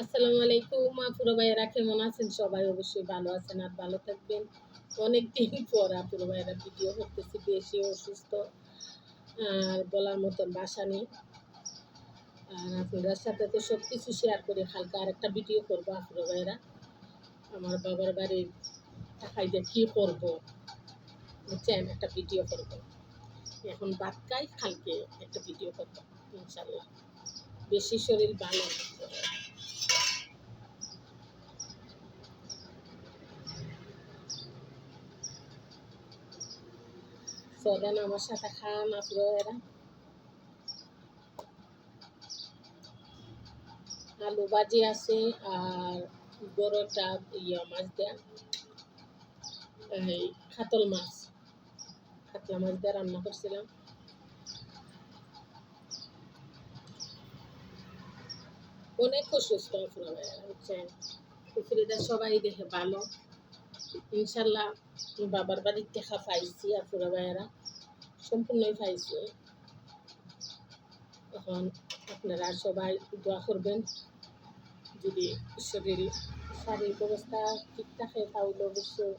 আসসালামু আলাইকুম, আপুরো ভাইয়েরা, কেমন আছেন? সবাই অবশ্যই ভালো আছেন আর ভালো থাকবেন। অনেক দিন পর আপুরো ভাইয়েরা ভিডিও করতেছি, বেশি অসুস্থ আর বলার মতন বাসা নেই। আর আপনাদের সাথে তো সব কিছু শেয়ার করে হালকা আরেকটা ভিডিও করব আপুরো ভাইয়েরা। আমার বাবার বাড়ির টাকাই দিয়ে কী করব? বুঝছেন? একটা ভিডিও করব। এখন বাদ খাই, কালকে একটা ভিডিও করব ইনশাল্লাহ বেশি শরীর ভালো না। সদান, আমার সাথে খান আসলো এরা। আলু ভাজি আছে আর বড়টা ইয়া মাছ দেয়া। এই খাতল মাছ। কাতলা মাছ দিয়ে রান্না করছিলাম। অনেক আপনারা বুঝছেন? পুকুরিটা সবাই দেখে ভালো। ইনশাল্লাহ বাবার বাড়ির দেখা পাইছি, আপুরা ভাইয়েরা। সম্পূর্ণই পাইছি। এখন আপনারা সবাই দোয়া করবেন, যদি শরীর, শারীরিক অবস্থা ঠিক থাকে, তাহলে অবশ্যই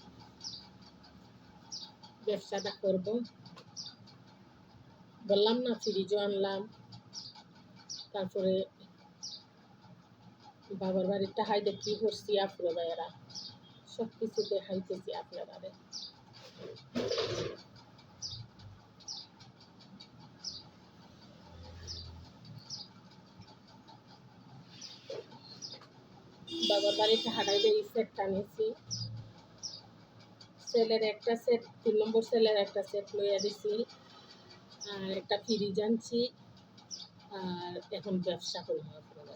ব্যবসাটা করব। বললাম না ফ্রিজও আনলাম। তারপরে বাবার বাড়ির টাকাই দেখি করছি আপুরা ভাইয়েরা। সব কিছু দেখাইতেছি আপনারা বাবার বাড়িতে হাঁটাইলে এই সেটটা নিয়েছি সেলের একটা সেট তিন নম্বর সেলের একটা সেট লইয়া দিছি। আর একটা ফ্রিজ আনছি। আর এখন ব্যবসা করব আপনারা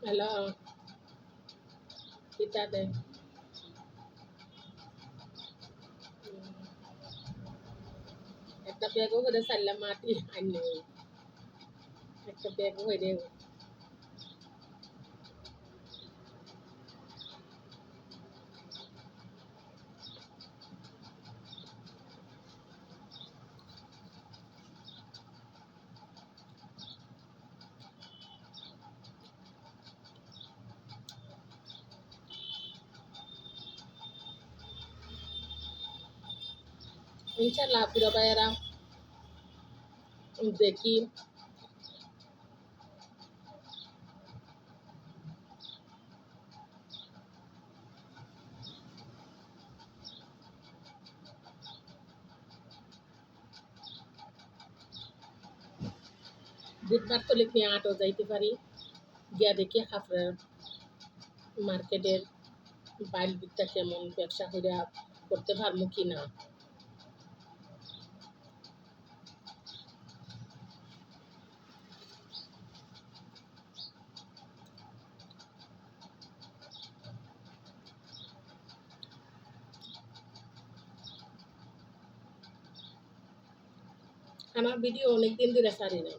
Hello. Quítate. Esta pega con esa la mati. Ay, no. Esta pega con esa. ইনশাল্লাহ পুরো ভাইয়েরা দেখি বুধবার তো লিখে আটও যাইতে পারি। গিয়া দেখি হাফড়ার মার্কেটের বাইল দিকটা কেমন, ব্যবসা করে করতে পারব কি না আমার ভিডিও অনেক দিন ধরে সারি না